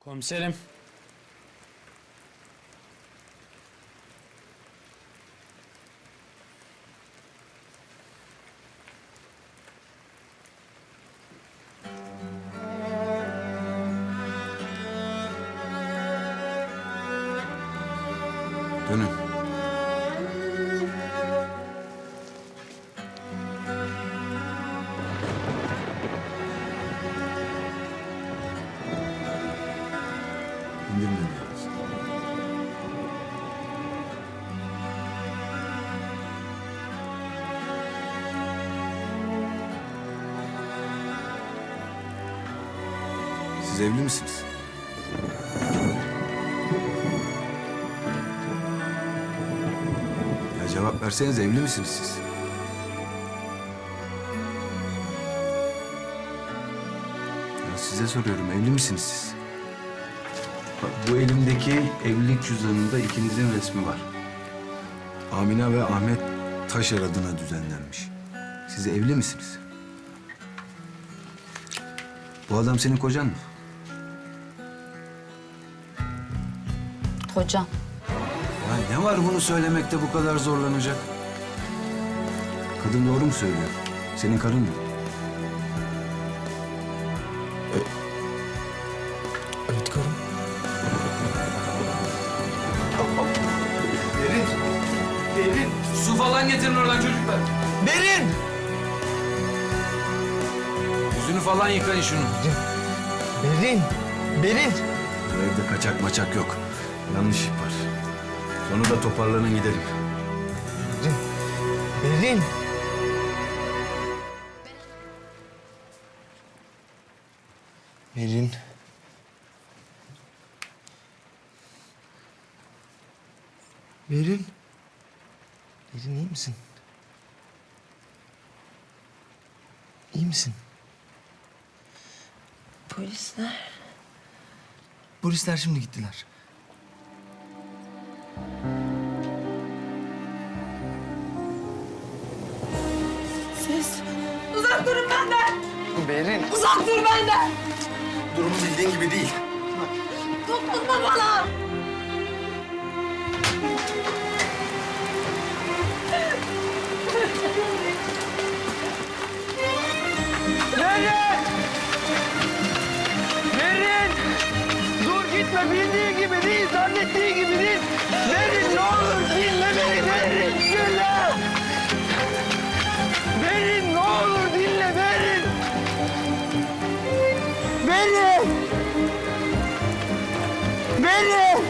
Komiserim. Dönün. Ellerinizi. Siz evli misiniz? Ya cevap verseniz evli misiniz siz? Ya size soruyorum evli misiniz siz? Bak bu elimdeki evlilik cüzdanında ikinizin resmi var. Amina ve Ahmet Taşer adına düzenlenmiş. Siz evli misiniz? Bu adam senin kocan mı? Hocam. Ya ne var bunu söylemekte bu kadar zorlanacak? Kadın doğru mu söylüyor? Senin karın mı? Falan getirin oradan çocuklar. Berin! Yüzünü falan yıkayın şunu. Berin! Berin! Bu evde kaçak maçak yok. Yanlış ip var. Sonra da toparlanın gidelim. Berin! Berin. Berin. Berin iyi misin? İyi misin? Polisler. Polisler şimdi gittiler. Siz uzak durun benden. Berin. Uzak dur benden. Durum bildiğin gibi değil. Dokunma bana. Bildiği gibi değil, zannettiği gibi değil. Berin ne olur dinle beni Berin, dinle! Berin ne olur dinle Berin! Berin! Berin!